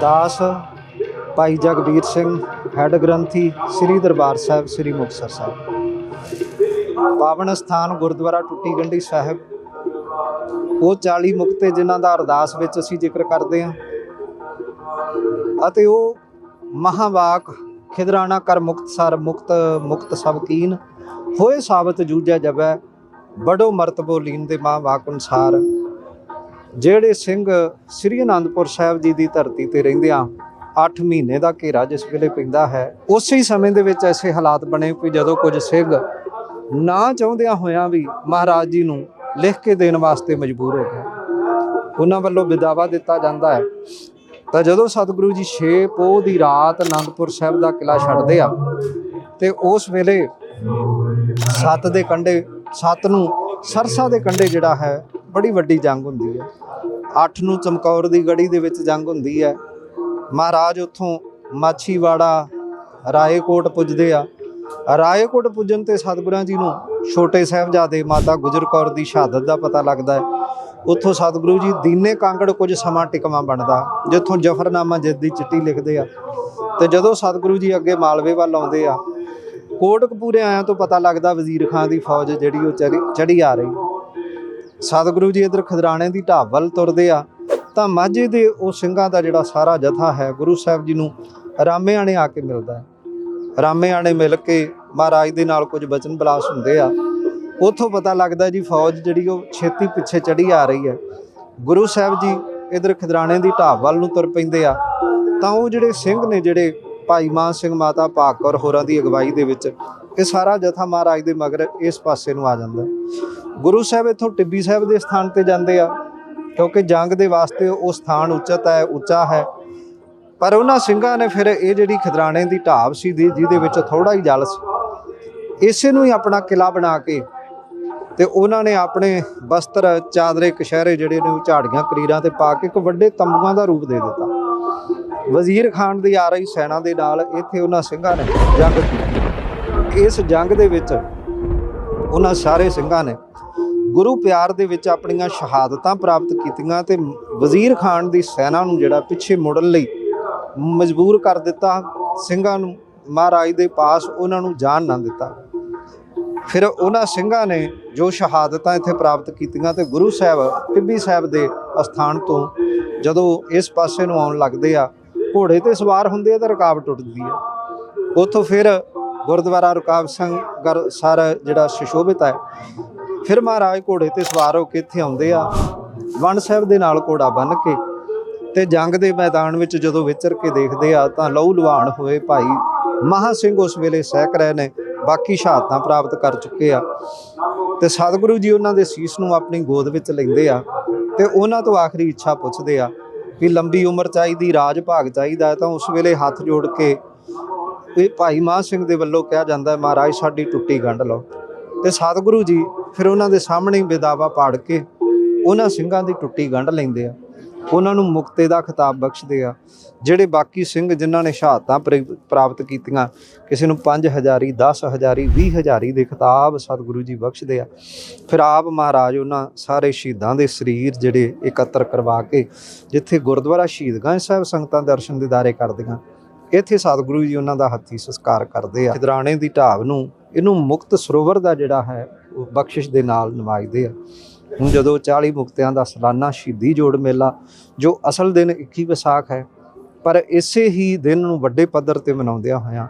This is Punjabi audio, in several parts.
ਦਾਸ ਭਾਈ ਜਗਬੀਰ ਸਿੰਘ, ਹੈੱਡ ਗ੍ਰੰਥੀ ਸ੍ਰੀ ਦਰਬਾਰ ਸਾਹਿਬ, ਸ੍ਰੀ ਮੁਕਤਸਰ ਸਾਹਿਬ। ਪਾਵਨ ਸਥਾਨ ਗੁਰਦੁਆਰਾ ਟੁੱਟੀ ਗੰਢੀ ਸਾਹਿਬ। ਉਹ 40 ਮੁਕਤੇ ਜਿਨ੍ਹਾਂ ਦਾ ਅਰਦਾਸ ਵਿੱਚ ਅਸੀਂ ਜ਼ਿਕਰ ਕਰਦੇ ਹਾਂ। ਅਤੇ ਉਹ ਮਹਾਵਾਕ ਖਿਦਰਾਣਾ ਕਰ ਮੁਕਤਸਰ ਮੁਕਤ ਮੁਕਤ ਸਭ ਕੀਨ ਹੋਏ ਸਾਬਤ ਜੂਝਿਆ ਜਬੈ ਬੜੋ ਮਰਤਬੋ ਲੀਨ ਦੇ ਮਾਂ ਮਹਾਵਾਕ ਅਨੁਸਾਰ। ਜਿਹੜੇ ਸਿੰਘ ਸ੍ਰੀ ਅਨੰਦਪੁਰ ਸਾਹਿਬ ਜੀ ਦੀ ਧਰਤੀ ਤੇ ਰਹਿੰਦਿਆਂ 8 ਮਹੀਨੇ ਦਾ ਘੇਰਾ ਜਿਸ ਵੇਲੇ ਪੈਂਦਾ ਹੈ, ਉਸੇ ਹੀ ਸਮੇਂ ਦੇ ਵਿੱਚ ਐਸੇ ਹਾਲਾਤ ਬਣੇ ਕਿ ਜਦੋਂ ਕੁਝ ਸਿੰਘ ਨਾ ਚਾਹੁੰਦਿਆਂ ਹੋਇਆਂ ਵੀ ਮਹਾਰਾਜ ਜੀ ਨੂੰ ਲਿਖ ਕੇ ਦੇਣ ਵਾਸਤੇ ਮਜਬੂਰ ਹੋ ਗਏ। ਉਹਨਾਂ ਵੱਲੋਂ ਵਿਦਾਵਾ ਦਿੱਤਾ ਜਾਂਦਾ ਹੈ। ਤਾਂ ਜਦੋਂ ਸਤਿਗੁਰੂ ਜੀ 6 ਪੋਹ ਦੀ ਰਾਤ ਅਨੰਦਪੁਰ ਸਾਹਿਬ ਦਾ ਕਿਲਾ ਛੱਡਦੇ ਆ, ਤੇ ਉਸ ਵੇਲੇ ਸੱਤ ਦੇ ਕੰਢੇ, ਸੱਤ ਨੂੰ ਸਰਸਾ ਦੇ ਕੰਢੇ ਜਿਹੜਾ ਹੈ, ਬੜੀ ਵੱਡੀ ਜੰਗ ਹੁੰਦੀ ਹੈ। ਅੱਠ ਨੂੰ ਚਮਕੌਰ ਦੀ ਗੜੀ ਦੇ ਵਿੱਚ ਜੰਗ ਹੁੰਦੀ ਹੈ। ਮਹਾਰਾਜ ਉੱਥੋਂ ਮਾਛੀਵਾੜਾ, ਰਾਏਕੋਟ ਪੁੱਜਦੇ ਆ। ਰਾਏਕੋਟ ਪੁੱਜਣ ਤੇ ਸਤਿਗੁਰਾਂ ਜੀ ਨੂੰ ਛੋਟੇ ਸਾਹਿਬਜ਼ਾਦੇ ਮਾਤਾ ਗੁਜਰ ਕੌਰ ਦੀ ਸ਼ਹਾਦਤ ਦਾ ਪਤਾ ਲੱਗਦਾ ਹੈ। ਉੱਥੋਂ ਸਤਿਗੁਰੂ ਜੀ ਦੀਨੇ ਕਾਂਗੜ ਕੁਝ ਸਮਾਂ ਟਿਕਵਾ ਬਣਦਾ, ਜਿੱਥੋਂ ਜਫਰਨਾਮਾ ਜਿੱਦ ਦੀ ਚਿੱਠੀ ਲਿਖਦੇ ਆ। ਤੇ ਜਦੋਂ ਸਤਿਗੁਰੂ ਜੀ ਅੱਗੇ ਮਾਲਵੇ ਵੱਲ ਆਉਂਦੇ ਆ ਕੋਟਕਪੂਰੇ ਆਇਆਂ ਤੋਂ ਪਤਾ ਲੱਗਦਾ ਵਜ਼ੀਰ ਖਾਨ ਦੀ ਫੌਜ ਜਿਹੜੀ ਉਹ ਚੜੀ ਆ ਰਹੀ। ਸਤਿਗੁਰੂ ਜੀ ਇਧਰ ਖਦਰਾਣੇ ਦੀ ਢਾਬ ਵੱਲ ਤੁਰਦੇ ਆ, ਤਾਂ ਮਾਝੇ ਦੇ ਉਹ ਸਿੰਘਾਂ ਦਾ ਜਿਹੜਾ ਸਾਰਾ ਜਥਾ ਹੈ, ਗੁਰੂ ਸਾਹਿਬ ਜੀ ਨੂੰ ਰਾਮੇਆਣੇ ਆ ਕੇ ਮਿਲਦਾ ਹੈ। ਰਾਮੇਆਣੇ ਮਿਲ ਕੇ ਮਹਾਰਾਜ ਦੇ ਨਾਲ ਕੁਝ ਬਚਨ ਬਲਾਸ ਹੁੰਦੇ ਆ। ਉਥੋਂ ਪਤਾ ਲੱਗਦਾ ਜੀ ਫੌਜ ਜਿਹੜੀ ਉਹ ਛੇਤੀ ਪਿੱਛੇ ਚੜੀ ਆ ਰਹੀ ਹੈ। ਗੁਰੂ ਸਾਹਿਬ ਜੀ ਇਧਰ ਖਦਰਾਣੇ ਦੀ ਢਾਬ ਵੱਲ ਨੂੰ ਤੁਰ ਪੈਂਦੇ ਆ, ਤਾਂ ਉਹ ਜਿਹੜੇ ਸਿੰਘ ਨੇ ਜਿਹੜੇ ਭਾਈ ਮਾਨ ਸਿੰਘ ਮਾਤਾ ਭਾਗ ਹੋਰਾਂ ਦੀ ਅਗਵਾਈ ਦੇ ਵਿੱਚ ਇਹ ਸਾਰਾ ਜਥਾ ਮਹਾਰਾਜ ਦੇ ਮਗਰ ਇਸ ਪਾਸੇ ਨੂੰ ਆ ਜਾਂਦਾ। ਗੁਰੂ ਸਾਹਿਬ ਇਥੋਂ ਟਿੱਬੀ ਸਾਹਿਬ ਦੇ ਸਥਾਨ ਤੇ ਜਾਂਦੇ ਆ, ਕਿਉਂਕਿ ਜੰਗ ਦੇ ਵਾਸਤੇ ਉਹ ਸਥਾਨ ਉੱਚਤ ਹੈ, ਉੱਚਾ ਹੈ। ਪਰ ਉਹਨਾਂ ਸਿੰਘਾਂ ਨੇ ਫਿਰ ਇਹ ਜਿਹੜੀ ਖਦਰਾਣੇ ਦੀ ਢਾਬ ਸੀ ਦੀ, ਜਿਹਦੇ ਵਿੱਚ ਥੋੜਾ ਹੀ ਜਲ ਸੀ। ਇਸੇ ਨੂੰ ਹੀ ਆਪਣਾ ਕਿਲਾ ਬਣਾ ਕੇ ਤੇ ਉਹਨਾਂ ਨੇ ਆਪਣੇ ਵਸਤਰ ਚਾਦਰੇ ਕਸ਼ਹਿਰੇ ਜਿਹੜੇ ਨੇ ਉਹ ਝਾੜੀਆਂ ਕਰੀਰਾਂ ਤੇ ਪਾ ਕੇ ਇੱਕ ਵੱਡੇ ਤੰਬੂਆਂ ਦਾ ਰੂਪ ਦੇ ਦਿੱਤਾ। ਵਜ਼ੀਰ ਖਾਨ ਦੀ ਆ ਰਹੀ ਸੈਨਾ ਦੇ ਨਾਲ ਇੱਥੇ ਉਹਨਾਂ ਸਿੰਘਾਂ ਨੇ ਜੰਗ ਕੀਤੀ। ਇਸ ਜੰਗ ਦੇ ਵਿੱਚ ਉਹਨਾਂ ਸਾਰੇ ਸਿੰਘਾਂ ਨੇ ਗੁਰੂ ਪਿਆਰ ਦੇ ਵਿੱਚ ਆਪਣੀਆਂ ਸ਼ਹਾਦਤਾਂ ਪ੍ਰਾਪਤ ਕੀਤੀਆਂ ਤੇ ਵਜ਼ੀਰ ਖਾਨ ਦੀ ਸੈਨਾ ਨੂੰ ਜਿਹੜਾ ਪਿੱਛੇ ਮੁੜਨ ਲਈ ਮਜਬੂਰ ਕਰ ਦਿੱਤਾ। ਸਿੰਘਾਂ ਨੂੰ ਮਹਾਰਾਜ ਦੇ ਪਾਸ ਉਹਨਾਂ ਨੂੰ ਜਾਣ ਨਾ ਦਿੱਤਾ। ਫਿਰ ਉਹਨਾਂ ਸਿੰਘਾਂ ਨੇ ਜੋ ਸ਼ਹਾਦਤਾਂ ਇੱਥੇ ਪ੍ਰਾਪਤ ਕੀਤੀਆਂ ਤੇ ਗੁਰੂ ਸਾਹਿਬ ਟਿੱਬੀ ਸਾਹਿਬ ਦੇ ਅਸਥਾਨ ਤੋਂ ਜਦੋਂ ਇਸ ਪਾਸੇ ਨੂੰ ਆਉਣ ਲੱਗਦੇ ਆ ਘੋੜੇ ਤੇ ਸਵਾਰ ਹੁੰਦੇ ਆ ਤਾਂ ਰਕਾਬ ਟੁੱਟਦੀ ਆ। ਉੱਥੋਂ ਫਿਰ ਗੁਰਦੁਆਰਾ ਰਕਾਬ ਸਿੰਘ ਗਰ ਸਰ ਜਿਹੜਾ ਸੁਸ਼ੋਭਿਤ ਹੈ ਫਿਰ ਮਹਾਰਾਜ ਘੋੜੇ ਤੇ ਸਵਾਰ ਹੋ ਕੇ ਇੱਥੇ ਆਉਂਦੇ ਆ। ਵਣ ਸਾਹਿਬ ਦੇ ਨਾਲ ਘੋੜਾ ਬੰਨ ਕੇ ਤੇ ਜੰਗ ਦੇ ਮੈਦਾਨ ਵਿੱਚ ਜਦੋਂ ਵਿਚਰ ਕੇ ਦੇਖਦੇ ਆ ਤਾਂ ਲਹੂ ਲੁਹਾਨ ਹੋਏ ਭਾਈ ਮਹਾ ਸਿੰਘ ਉਸ ਵੇਲੇ ਸਹਿਕ ਰਹੇ ਨੇ ਬਾਕੀ ਸ਼ਹਾਦਤਾਂ ਪ੍ਰਾਪਤ ਕਰ ਚੁੱਕੇ ਆ। ਤੇ ਸਤਿਗੁਰੂ ਜੀ ਉਹਨਾਂ ਦੇ ਸੀਸ ਨੂੰ ਆਪਣੀ ਗੋਦ ਵਿੱਚ ਲੈਂਦੇ ਆ ਤੇ ਉਹਨਾਂ ਤੋਂ ਆਖਰੀ ਇੱਛਾ ਪੁੱਛਦੇ ਆ ਵੀ ਲੰਬੀ ਉਮਰ ਚਾਹੀਦੀ, ਰਾਜ ਭਾਗ ਚਾਹੀਦਾ ਤਾਂ ਉਸ ਵੇਲੇ ਹੱਥ ਜੋੜ ਕੇ ਇਹ ਭਾਈ ਮਾਨ ਸਿੰਘ ਦੇ ਵੱਲੋਂ ਕਿਹਾ ਜਾਂਦਾ ਹੈ, ਮਹਾਰਾਜ, ਸਾਡੀ ਟੁੱਟੀ ਗੰਢ ਲਓ। ਤੇ ਸਤਿਗੁਰੂ ਜੀ ਫਿਰ ਉਹਨਾਂ ਦੇ ਸਾਹਮਣੇ ਹੀ ਬੇਦਾਵਾ ਪਾੜ ਕੇ ਉਹਨਾਂ ਸਿੰਘਾਂ ਦੀ ਟੁੱਟੀ ਗੰਢ ਲੈਂਦੇ ਆ। ਉਹਨਾਂ ਨੂੰ ਮੁਕਤੇ ਦਾ ਖਿਤਾਬ ਬਖਸ਼ਦੇ ਆ। ਜਿਹੜੇ ਬਾਕੀ ਸਿੰਘ ਜਿਨ੍ਹਾਂ ਨੇ ਸ਼ਹਾਦਤਾਂ ਪ੍ਰੀ- ਪ੍ਰਾਪਤ ਕੀਤੀਆਂ, ਕਿਸੇ ਨੂੰ 5000 10000 20000 ਦੇ ਖਿਤਾਬ ਸਤਿਗੁਰੂ ਜੀ ਬਖਸ਼ਦੇ ਆ। ਫਿਰ ਆਪ ਮਹਾਰਾਜ ਉਹਨਾਂ ਸਾਰੇ ਸ਼ਹੀਦਾਂ ਦੇ ਸਰੀਰ ਜਿਹੜੇ ਇਕੱਤਰ ਕਰਵਾ ਕੇ ਜਿੱਥੇ ਗੁਰਦੁਆਰਾ ਸ਼ਹੀਦਗੰਜ ਸਾਹਿਬ ਸੰਗਤਾਂ ਦਰਸ਼ਨ ਦਿਦਾਰੇ ਕਰਦੀਆਂ, ਇੱਥੇ ਸਤਿਗੁਰੂ ਜੀ ਉਹਨਾਂ ਦਾ ਹੱਥੀ ਸੰਸਕਾਰ ਕਰਦੇ ਆ। ਖਿਦਰਾਣੇ ਦੀ ਢਾਬ ਨੂੰ, ਇਹਨੂੰ ਮੁਕਤ ਸਰੋਵਰ ਦਾ ਜਿਹੜਾ ਹੈ ਬਖਸ਼ਿਸ਼ ਦੇ ਨਾਲ ਨਵਾਜਦੇ ਆ। ਹੁਣ ਜਦੋਂ 40 ਮੁਕਤਿਆਂ ਦਾ ਸਾਲਾਨਾ ਸ਼ਹੀਦੀ ਜੋੜ ਮੇਲਾ, ਜੋ ਅਸਲ ਦਿਨ 21 ਵਿਸਾਖ ਹੈ, ਪਰ ਇਸੇ ਹੀ ਦਿਨ ਨੂੰ ਵੱਡੇ ਪੱਧਰ ਤੇ ਮਨਾਉਂਦਿਆਂ ਹੋਇਆਂ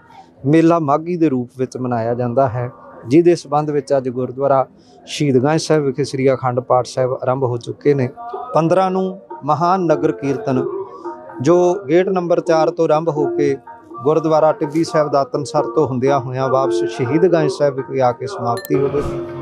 ਮੇਲਾ ਮਾਘੀ ਦੇ ਰੂਪ ਵਿੱਚ ਮਨਾਇਆ ਜਾਂਦਾ ਹੈ, ਜਿਹਦੇ ਸਬੰਧ ਵਿੱਚ ਅੱਜ ਗੁਰਦੁਆਰਾ ਸ਼ਹੀਦਗੰਜ ਸਾਹਿਬ ਵਿਖੇ ਸ੍ਰੀ ਅਖੰਡ ਪਾਠ ਸਾਹਿਬ ਆਰੰਭ ਹੋ ਚੁੱਕੇ ਨੇ। 15 ਨੂੰ ਮਹਾਨ ਨਗਰ ਕੀਰਤਨ, ਜੋ ਗੇਟ ਨੰਬਰ 4 ਤੋਂ ਆਰੰਭ ਹੋ ਕੇ ਗੁਰਦੁਆਰਾ ਟਿੱਬੀ ਸਾਹਿਬ ਦਾਤਨਸਰ ਤੋਂ ਹੁੰਦਿਆਂ ਹੋਇਆਂ ਵਾਪਸ ਸ਼ਹੀਦਗੰਜ ਸਾਹਿਬ ਵਿਖੇ ਆ ਕੇ ਸਮਾਪਤੀ ਹੋਵੇਗੀ